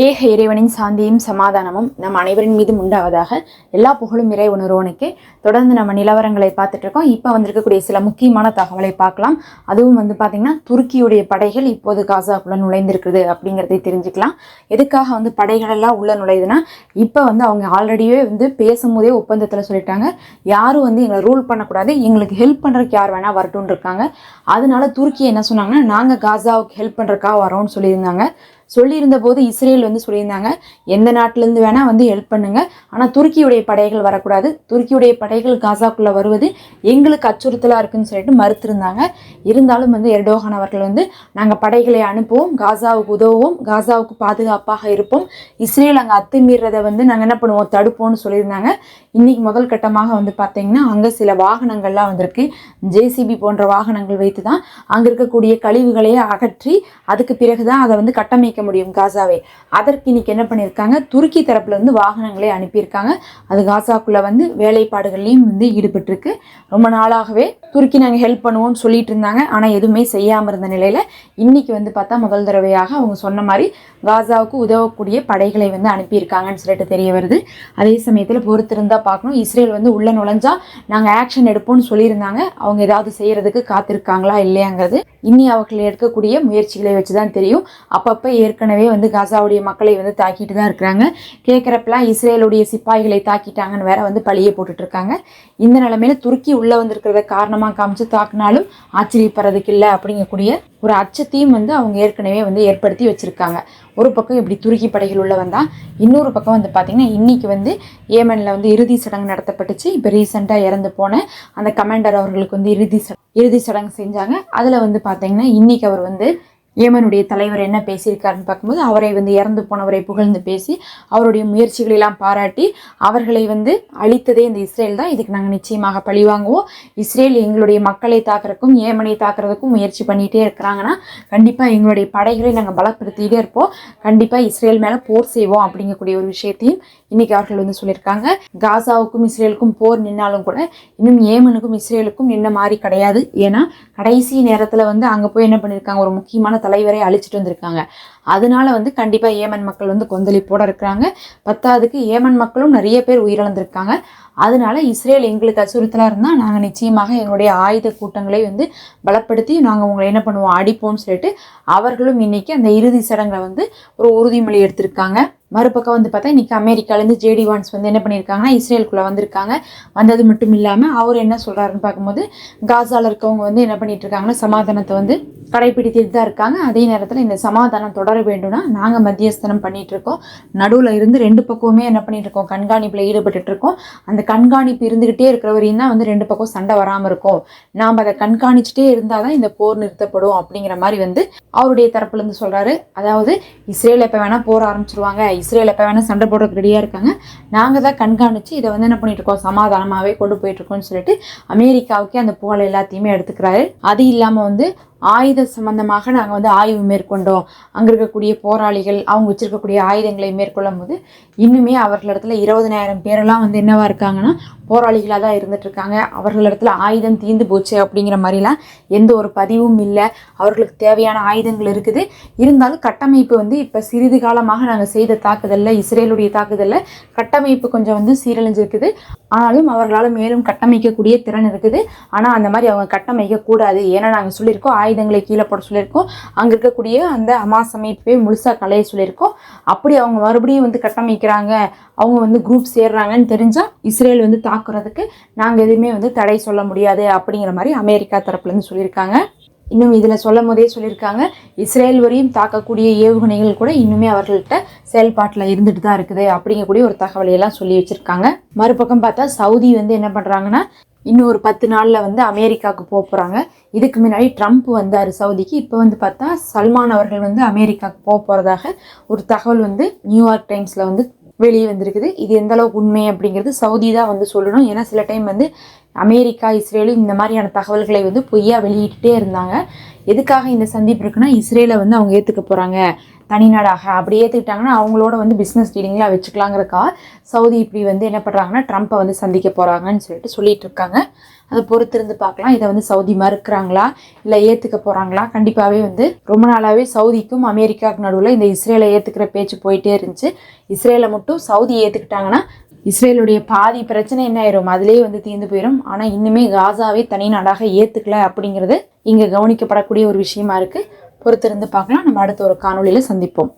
ஏக இறைவனின் சாந்தியும் சமாதானமும் நம் அனைவரின் மீதும் உண்டாவதாக எல்லா புகழும் இறை உணர்வோனுக்கு தொடர்ந்து நம்ம நிலவரங்களை பார்த்துட்டு இருக்கோம். இப்போ வந்திருக்கக்கூடிய சில முக்கியமான தகவலை பார்க்கலாம். அதுவும் வந்து பார்த்திங்கன்னா துருக்கியுடைய படைகள் இப்போது காசாக்குள்ள நுழைந்திருக்குது அப்படிங்கிறதை தெரிஞ்சுக்கலாம். எதுக்காக வந்து படைகள் எல்லாம் உள்ள நுழையுதுன்னா இப்போ வந்து அவங்க ஆல்ரெடியே வந்து பேசும்போதே ஒப்பந்தத்தில் சொல்லிட்டாங்க. யாரும் வந்து எங்களை ரூல் பண்ணக்கூடாது எங்களுக்கு ஹெல்ப் பண்ணுறதுக்கு யார் வேணால் வரட்டும்னு இருக்காங்க. அதனால துருக்கி என்ன சொன்னாங்கன்னா நாங்கள் காசாவுக்கு ஹெல்ப் பண்ணுறதுக்காக வரோம்னு சொல்லியிருந்தாங்க. சொல்லியிருந்த போது இஸ்ரேல் வந்து சொல்லியிருந்தாங்க எந்த நாட்டிலேருந்து வேணால் வந்து ஹெல்ப் பண்ணுங்க. ஆனால் துருக்கியுடைய படைகள் வரக்கூடாது. துருக்கியுடைய படைகள் காசாக்குள்ளே வருவது எங்களுக்கு அச்சுறுத்தலாக இருக்குன்னு சொல்லிட்டு மறுத்திருந்தாங்க. இருந்தாலும் வந்து எர்டோகான் அவர்கள் வந்து நாங்கள் படைகளை அனுப்புவோம் காசாவுக்கு உதவுவோம் காசாவுக்கு பாதுகாப்பாக இருப்போம். இஸ்ரேல் அங்கே அத்துமீறதை வந்து நாங்கள் என்ன பண்ணுவோம் தடுப்போம்னு சொல்லியிருந்தாங்க. இன்றைக்கி முதல் கட்டமாக வந்து பார்த்தீங்கன்னா அங்கே சில வாகனங்கள்லாம் வந்திருக்கு. ஜேசிபி போன்ற வாகனங்கள் வைத்து தான் அங்கே இருக்கக்கூடிய கழிவுகளையே அகற்றி அதுக்கு பிறகு தான் அதை வந்து கட்டமைக்க முடியும் காசாவை. அதற்கு இன்னைக்கு என்ன பண்ணியிருக்காங்க? துருக்கி தரப்புல இருந்து வாகனங்களை அனுப்பியிருக்காங்க. அது காசாக்குள்ள வந்து வேலைப்பாடுகள்லையும் வந்து ஈடுபட்டிருக்கு. ரொம்ப நாளாகவே துருக்கி நாங்கள் ஹெல்ப் பண்ணுவோம்னு சொல்லிட்டு இருந்தாங்க. ஆனால் எதுவுமே செய்யாமல் இருந்த நிலையில் இன்னைக்கு வந்து பார்த்தா முதல் தடவையாக அவங்க சொன்ன மாதிரி காசாவுக்கு உதவக்கூடிய படைகளை வந்து அனுப்பியிருக்காங்கன்னு சொல்லிட்டு தெரிய வருது. அதே சமயத்தில் பொறுத்திருந்தா பார்க்கணும். இஸ்ரேல் வந்து உள்ள நுழைஞ்சா நாங்கள் ஆக்ஷன் எடுப்போம்னு சொல்லியிருந்தாங்க. அவங்க ஏதாவது செய்யறதுக்கு காத்திருக்காங்களா இல்லையாங்கிறது இன்னி அவர்கள் எடுக்கக்கூடிய முயற்சிகளை வச்சு தான் தெரியும். அப்பப்போ ஏற்கனவே வந்து காசாவுடைய மக்களை வந்து தாக்கிட்டு தான் இருக்கிறாங்க. கேட்குறப்பெல்லாம் இஸ்ரேலுடைய சிப்பாய்களை தாக்கிட்டாங்கன்னு வேற வந்து பழியை போட்டுட்ருக்காங்க. இந்த நிலமையில துருக்கி உள்ளே வந்திருக்கிறத காரணமாக காமிச்சு தாக்குனாலும் ஆச்சரியப்படுறதுக்கு இல்லை அப்படிங்கக்கூடிய ஒரு அச்சத்தையும் வந்து அவங்க ஏற்கனவே வந்து ஏற்படுத்தி வச்சுருக்காங்க. ஒரு பக்கம் இப்படி துருக்கி படைகள் உள்ள வந்தால் இன்னொரு பக்கம் வந்து பார்த்திங்கன்னா இன்னைக்கு வந்து ஏமனில் வந்து இறுதி சடங்கு நடத்தப்பட்டுச்சு. இப்போ ரீசெண்டாக இறந்து போன அந்த கமாண்டர் அவர்களுக்கு வந்து இறுதி ச இறுதி சடங்கு செஞ்சாங்க. அதில் வந்து பார்த்திங்கன்னா இன்றைக்கி அவர் வந்து ஏமனுடைய தலைவர் என்ன பேசியிருக்காருன்னு பார்க்கும்போது அவரை வந்து இறந்து போனவரை புகழ்ந்து பேசி அவருடைய முயற்சிகளெல்லாம் பாராட்டி அவர்களை வந்து அழித்ததே இந்த இஸ்ரேல் தான். இதுக்கு நாங்கள் நிச்சயமாக பழிவாங்குவோம் இஸ்ரேல் எங்களுடைய மக்களை தாக்குறதுக்கும் ஏமனை தாக்குறதுக்கும் முயற்சி பண்ணிகிட்டே இருக்கிறாங்கன்னா கண்டிப்பாக எங்களுடைய படைகளை நாங்கள் பலப்படுத்திகிட்டே இருப்போம். கண்டிப்பாக இஸ்ரேல் மேலே போர் செய்வோம் அப்படிங்கக்கூடிய ஒரு விஷயத்தையும் இன்னைக்கு அவர்கள் வந்து சொல்லியிருக்காங்க. காசாவுக்கும் இஸ்ரேலுக்கும் போர் நின்னாலும் கூட இன்னும் ஏமனுக்கும் இஸ்ரேலுக்கும் நின்ன மாதிரி கிடையாது. ஏன்னா கடைசி நேரத்தில் வந்து அங்கே போய் என்ன பண்ணியிருக்காங்க? ஒரு முக்கியமான தலைவரை அழிச்சிட்டு வந்திருக்காங்க. அதனால வந்து கண்டிப்பாக ஏமன் மக்கள் வந்து கொந்தளிப்போட இருக்கிறாங்க. பத்தாவதுக்கு ஏமன் மக்களும் நிறைய பேர் உயிரிழந்திருக்காங்க. அதனால இஸ்ரேல் எங்களுக்கு அச்சுறுத்தலாக இருந்தால் நாங்கள் நிச்சயமாக எங்களுடைய ஆயுத கூட்டங்களை வந்து பலப்படுத்தி நாங்கள் உங்களை என்ன பண்ணுவோம்? அடிப்போம்னு சொல்லிட்டு அவர்களும் இன்னைக்கு அந்த இறுதி சடங்கை வந்து ஒரு உறுதிமொழி எடுத்திருக்காங்க. மறுபக்கம் வந்து பார்த்தா இன்றைக்கி அமெரிக்காலேருந்து ஜேடி வான்ஸ் வந்து என்ன பண்ணியிருக்காங்கன்னா இஸ்ரேலுக்குள்ளே வந்திருக்காங்க. வந்தது மட்டும் இல்லாமல் அவர் என்ன சொல்கிறாருன்னு பார்க்கும்போது காசாவில் இருக்கவங்க வந்து என்ன பண்ணிட்டு இருக்காங்கன்னா சமாதானத்தை வந்து கடைபிடித்துட்டு தான் இருக்காங்க. அதே நேரத்தில் இந்த சமாதானம் தொடர வேண்டும்னா நாங்கள் மத்தியஸ்தனம் பண்ணிகிட்டு இருக்கோம் நடுவில் இருந்து ரெண்டு பக்கமுமே என்ன பண்ணிட்டு இருக்கோம் கண்காணிப்பில் ஈடுபட்டுட்டு இருக்கோம் அந்த கண்காணிப்பு இருந்துக்கிட்டே இருக்கிற வரையும் தான் வந்து ரெண்டு பக்கம் சண்டை வராமல் இருக்கும். நாம் அதை கண்காணிச்சுட்டே இருந்தால் தான் இந்த போர் நிறுத்தப்படும் அப்படிங்கிற மாதிரி வந்து அவருடைய தரப்புலேருந்து சொல்கிறாரு அதாவது இஸ்ரேல் எப்போ வேணால் போர் ஆரம்பிச்சிருவாங்க இஸ்ரேல் எப்போ வேணால் சண்டை போடுறதுக்கு ரெடியாக இருக்காங்க. நாங்கள் தான் கண்காணித்து இதை வந்து என்ன பண்ணிட்டு இருக்கோம்? சமாதானமாகவே கொண்டு போயிட்டு இருக்கோம்னு சொல்லிட்டு அமெரிக்காவுக்கே அந்த புகழ் எல்லாத்தையுமே எடுத்துக்கிறாரு. அது இல்லாமல் வந்து ஆயுத சம்பந்தமாக நாங்கள் வந்து ஆய்வு மேற்கொண்டோம். அங்கே இருக்கக்கூடிய போராளிகள் அவங்க வச்சுருக்கக்கூடிய ஆயுதங்களை மேற்கொள்ளும் போது இன்னுமே அவர்களிடத்துல இருபதனாயிரம் பேரெல்லாம் வந்து என்னவாக இருக்காங்கன்னா போராளிகளாக தான் இருந்துட்டுருக்காங்க. அவர்களிடத்துல ஆயுதம் தீர்ந்து போச்சு அப்படிங்கிற மாதிரிலாம் எந்த ஒரு பதிவும் இல்லை. அவர்களுக்கு தேவையான ஆயுதங்கள் இருக்குது. இருந்தாலும் கட்டமைப்பு வந்து இப்போ சிறிது காலமாக நாங்கள் செய்த தாக்குதலில் இஸ்ரேலுடைய தாக்குதலில் கட்டமைப்பு கொஞ்சம் வந்து சீரழிஞ்சிருக்குது. ஆனாலும் அவர்களால் மேலும் கட்டமைக்கக்கூடிய திறன் இருக்குது. ஆனால் அந்த மாதிரி அவங்க கட்டமைக்க கூடாது. ஏன்னா நாங்கள் சொல்லியிருக்கோம் ஆயுத ஆயுதங்களை கீழே போட சொல்லியிருக்கோம். அங்கே இருக்கக்கூடிய அந்த அமாஸ் அமைப்பே முழுசாக கலைய சொல்லியிருக்கோம். அப்படி அவங்க மறுபடியும் வந்து கட்டமைக்கிறாங்க. அவங்க வந்து குரூப் சேர்றாங்கன்னு தெரிஞ்சால் இஸ்ரேல் வந்து தாக்குறதுக்கு நாங்கள் எதுவுமே வந்து தடை சொல்ல முடியாது அப்படிங்கிற மாதிரி அமெரிக்கா தரப்புலேருந்து சொல்லியிருக்காங்க. இன்னும் இதில் சொல்லும் போதே சொல்லியிருக்காங்க. இஸ்ரேல் வரையும் தாக்கக்கூடிய ஏவுகணைகள் கூட இன்னுமே அவர்கள்ட்ட செயல்பாட்டில் இருந்துட்டு தான் இருக்குது அப்படிங்கக்கூடிய ஒரு தகவலை எல்லாம் சொல்லி வச்சுருக்காங்க. மறுபக்கம் பார்த்தா சவுதி வந்து என்ன பண்ணுறாங்கன்னா இன்னும் ஒரு பத்து நாளில் வந்து அமெரிக்காவுக்கு போக போகிறாங்க இதுக்கு முன்னாடி ட்ரம்ப் வந்தார் சவுதிக்கு. இப்போ வந்து பார்த்தா சல்மான் அவர்கள் வந்து அமெரிக்காவுக்கு போக போகிறதாக ஒரு தகவல் வந்து நியூயார்க் டைம்ஸில் வந்து வெளியே வந்திருக்குது. இது எந்த அளவுக்கு உண்மை அப்படிங்கிறது சவுதி தான் வந்து சொல்லணும். ஏன்னா சில டைம் வந்து அமெரிக்கா இஸ்ரேலு இந்த மாதிரியான தகவல்களை வந்து பொய்யா வெளியிட்டுட்டே இருந்தாங்க. எதுக்காக இந்த சந்திப்பு இருக்குன்னா இஸ்ரேலை வந்து அவங்க ஏற்றுக்க போகிறாங்க தனிநாடாக அப்படி ஏற்றுக்கிட்டாங்கன்னா அவங்களோட வந்து பிஸ்னஸ் டீலிங்லாம் வச்சுக்கலாங்கிறக்கா சவுதி இப்படி வந்து என்ன பண்ணுறாங்கன்னா ட்ரம்ப்பை வந்து சந்திக்க போகிறாங்கன்னு சொல்லிட்டு சொல்லிட்டு இருக்காங்க. அதை பொறுத்திருந்து பார்க்கலாம். இதை வந்து சவுதி மறுக்கிறாங்களா? இல்லை ஏற்றுக்க போகிறாங்களா கண்டிப்பாகவே வந்து ரொம்ப நாளாகவே சவுதிக்கும் அமெரிக்காவுக்கு நடுவில் இந்த இஸ்ரேலை ஏற்றுக்கிற பேச்சு போயிட்டே இருந்துச்சு. இஸ்ரேலை மட்டும் சவுதி ஏற்றுக்கிட்டாங்கன்னா இஸ்ரேலுடைய பாதி பிரச்சனை என்ன ஆயிரும்? அதிலேயே வந்து தீர்ந்து போயிடும் ஆனால் இன்னுமே காசாவே தனி நாடாக ஏற்றுக்கல அப்படிங்கிறது இங்கே கவனிக்கப்படக்கூடிய ஒரு விஷயமா இருக்குது பொறுத்திருந்து பார்க்கலாம். நம்ம அடுத்த ஒரு காணொலியில் சந்திப்போம்.